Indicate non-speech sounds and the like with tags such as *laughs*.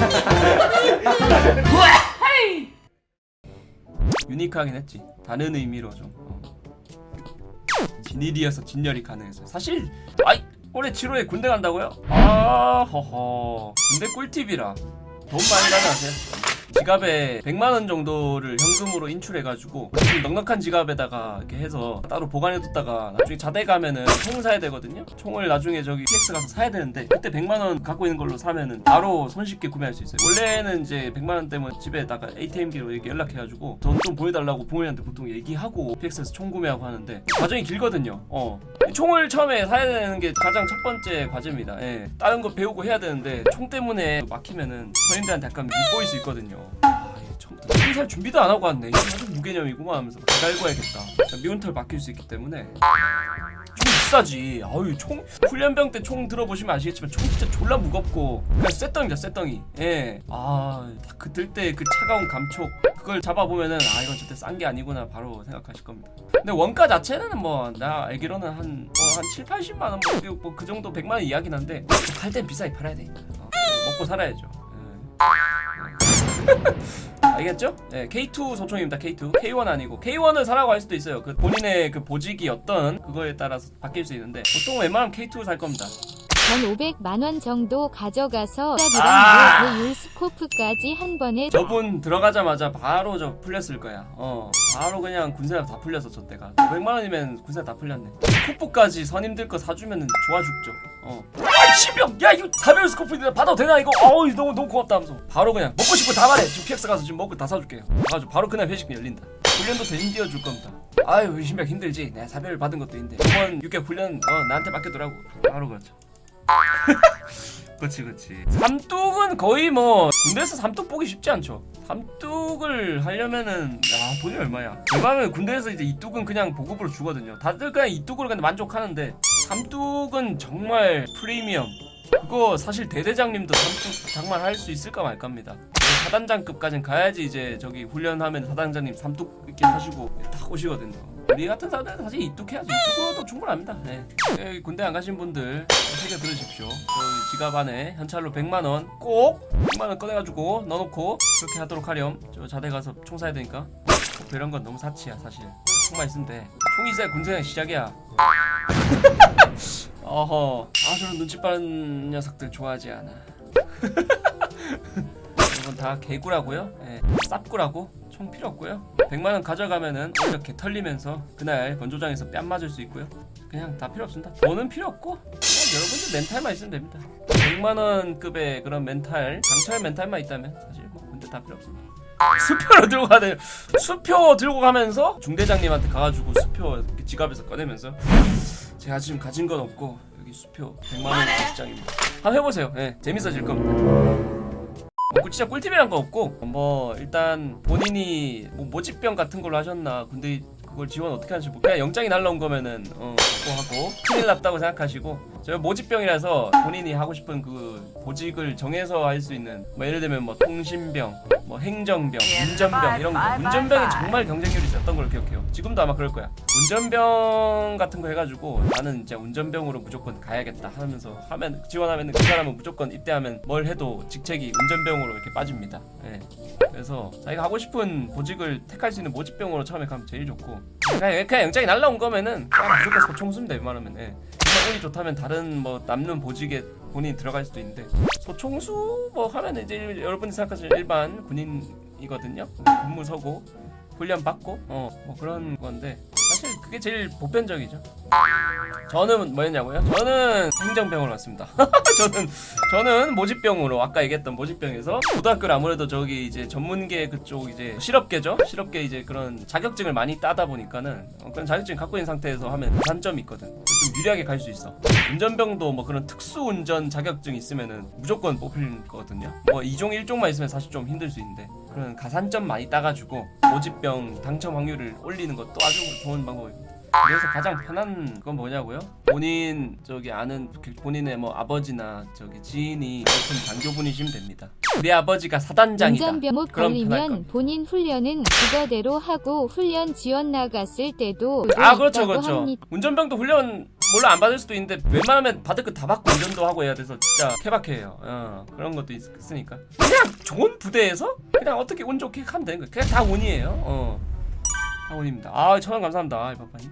*laughs* 유니크하긴 했지. 다른 의미로 좀. 어. 진일이어서 진열이 가능했어요. 사실 아이 올해 7월에 군대 간다고요? 아 허허 군대 꿀팁이라 돈 많이 가져가세요. 지갑에 100만 원 정도를 현금으로 인출해가지고 좀 넉넉한 지갑에다가 이렇게 해서 따로 보관해뒀다가 나중에 자대 가면은 총 사야 되거든요. 총을 나중에 저기 PX 가서 사야 되는데 그때 100만 원 갖고 있는 걸로 사면은 바로 손쉽게 구매할 수 있어요. 원래는 이제 100만 원 때문에 집에다가 ATM기로 이렇게 연락해가지고 돈 좀 보여달라고 부모님한테 보통 얘기하고 PX에서 총 구매하고 하는데 과정이 길거든요. 어. 이 총을 처음에 사야 되는 게 가장 첫 번째 과제입니다. 예. 다른 거 배우고 해야 되는데 총 때문에 막히면은 선임들한테 약간 밉보일 수 있거든요. 아, 이게 처음부터 준비도 안 하고 왔네. 이거 아주 무개념이구만 하면서 갈고 해야겠다. 자, 미운 털 박힐 수 있기 때문에 총 비싸지. 아유 총 훈련병 때 총 들어보시면 아시겠지만 총 진짜 졸라 무겁고 그냥 쇳덩이죠 쇳덩이. 예. 아그 들때 그 차가운 감촉 그걸 잡아보면은 아 이건 절대 싼 게 아니구나 바로 생각하실 겁니다. 근데 원가 자체는 뭐 나 알기로는 한뭐한 7, 80만 원 뭐그 정도 100만 원 이야긴 한데 팔 땐 비싸게 팔아야 되니까 어, 먹고 살아야죠. 예. 알겠죠? 네, K2 소총입니다. K2. K1 아니고 K1을 사라고 할 수도 있어요. 그 본인의 그 보직이 어떤 그거에 따라서 바뀔 수 있는데 보통 웬만하면 K2 살 겁니다. 전 500만 원 정도 가져가서 아! 율 스코프까지 한 번에 저분 들어가자마자 바로 저 풀렸을 거야. 어, 바로 그냥 군생활 다 풀려서 저 때가 500만 원이면 군생활 다 풀렸네. 스코프까지 선임들 거 사주면은 좋아 죽죠. 어. 아, 신병! 야 이거 사별 스코프인데 받아도 되나 이거? 어우 너무 너무 고맙다 하면서 바로 그냥 먹고 싶고 다 말해. 지금 PX 가서 지금 먹고 다 사줄게요. 가지고 바로 그날 회식 열린다. 훈련도 대신 띄워줄 겁니다. 아유 신병 힘들지. 내가 사별 받은 것도 있는데 이번 6개월 훈련 어 나한테 맡겨두라고. 바로 그렇죠. *laughs* 그렇지 그렇지 삼뚝은 거의 뭐 군대에서 삼뚝 보기 쉽지 않죠. 삼뚝을 하려면은 야 돈이 얼마야? 웬만하면 군대에서 이제 이뚝은 그냥 보급으로 주거든요. 다들 그냥 이뚝으로 그냥 만족하는데 삼뚝은 정말 프리미엄. 그거 사실 대대장님도 삼뚝 장만 할 수 있을까 말까입니다 사단장급까진 가야지 이제 저기 훈련하면 사단장님 삼뚝 이렇게 하시고 딱 오시거든요. 우리 같은 사람들은 사실 이뚝 해야지 이뚝으로도 충분합니다. 네. 여기 군대 안 가신 분들 새겨 들으십시오. 저 지갑 안에 현찰로 100만 원 꼭 100만 원 꺼내가지고 넣어놓고 그렇게 하도록 하렴. 저 자대 가서 총 사야 되니까. 뭐 이런 건 너무 사치야 사실. 총만 있으면 돼. 총이 있어야 군생활 시작이야. *laughs* 어허. 아 저런 눈치 빠른 녀석들 좋아하지 않아 *laughs* 다 개구라고요? 예, 쌉구라고? 총 필요 없고요. 100만원 가져가면은 이렇게 털리면서 그날 건조장에서 뺨 맞을 수 있고요. 그냥 다 필요 없습니다. 돈은 필요 없고 여러분들 멘탈만 있으면 됩니다. 100만원 급의 그런 멘탈 강철 멘탈만 있다면 사실 뭐 근데 다 필요 없습니다. 수표로 *laughs* 들고 가네. 수표 들고 가면서 중대장님한테 가가지고 수표 지갑에서 꺼내면서 제가 지금 가진 건 없고 여기 수표 100만원 시장입니다. 한번 해보세요. 예 재밌어질 겁니다 뭐 진짜 꿀팁이란 거 없고? 뭐 일단 본인이 뭐 모집병 같은 걸로 하셨나? 근데 그걸 지원 어떻게 하는지 모르 그냥 영장이 날라온 거면은 어 하고 큰일 났다고 생각하시고. 저 모집병이라서 본인이 하고 싶은 그 보직을 정해서 할 수 있는 뭐 예를 들면 뭐 통신병 뭐 행정병 운전병 이런 거. 운전병이 정말 경쟁률이 있었던 걸로 기억해요. 지금도 아마 그럴 거야. 운전병 같은 거 해가지고 나는 이제 운전병으로 무조건 가야겠다 하면서 하면 지원하면 그 사람은 무조건 입대하면 뭘 해도 직책이 운전병으로 이렇게 빠집니다. 예. 그래서 자기가 하고 싶은 보직을 택할 수 있는 모집병으로 처음에 가면 제일 좋고. 그냥, 그냥 영장이 날라온 거면은 그냥 무조건 소총수인데 웬만하면. 예. 운이 좋다면 다른 뭐 남는 보직에 본인이 들어갈 수도 있는데. 소총수 뭐 하면 이제 여러분이 생각하시는 일반 군인이거든요. 근무 서고 훈련 받고 어 뭐 그런 건데. 사실 그게 제일 보편적이죠 저는 뭐였냐고요? 저는 행정병으로 왔습니다. *laughs* 저는 저는 모집병으로 아까 얘기했던 모집병에서 고등학교를 아무래도 저기 이제 전문계 그쪽 이제 실업계죠? 실업계 이제 그런 자격증을 많이 따다 보니까는 어, 그런 자격증 갖고 있는 상태에서 하면 단점이 있거든. 좀 유리하게 갈 수 있어. 운전병도 뭐 그런 특수 운전 자격증 있으면은 무조건 뽑힐 거거든요. 뭐 2종 1종만 있으면 사실 좀 힘들 수 있는데 그런 가산점 많이 따가지고 모집병 당첨 확률을 올리는 것도 아주 좋은 방법입니다 그래서 가장 편한 건 뭐냐고요? 본인 저기 아는 그 본인의 뭐 아버지나 저기 지인이 같은 장교분이시면 됩니다. 내 아버지가 사단장이다. 운전병목 그럼 편할 걸리면. 본인 훈련은 그거대로 하고 훈련 지원 나갔을 때도 아 그렇죠 있다고 그렇죠. 합니다. 운전병도 훈련 몰라 안 받을 수도 있는데 웬만하면 받을 거 다 받고 운전도 하고 해야 돼서 진짜 케바케예요. 어, 그런 것도 있, 있으니까 그냥 좋은 부대에서 그냥 어떻게 운 좋게 하면 되는 거예요. 그냥 다 운이에요. 어, 다 운입니다. 아 천원 감사합니다, 이바빠님.